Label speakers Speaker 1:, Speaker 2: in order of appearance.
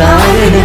Speaker 1: dharana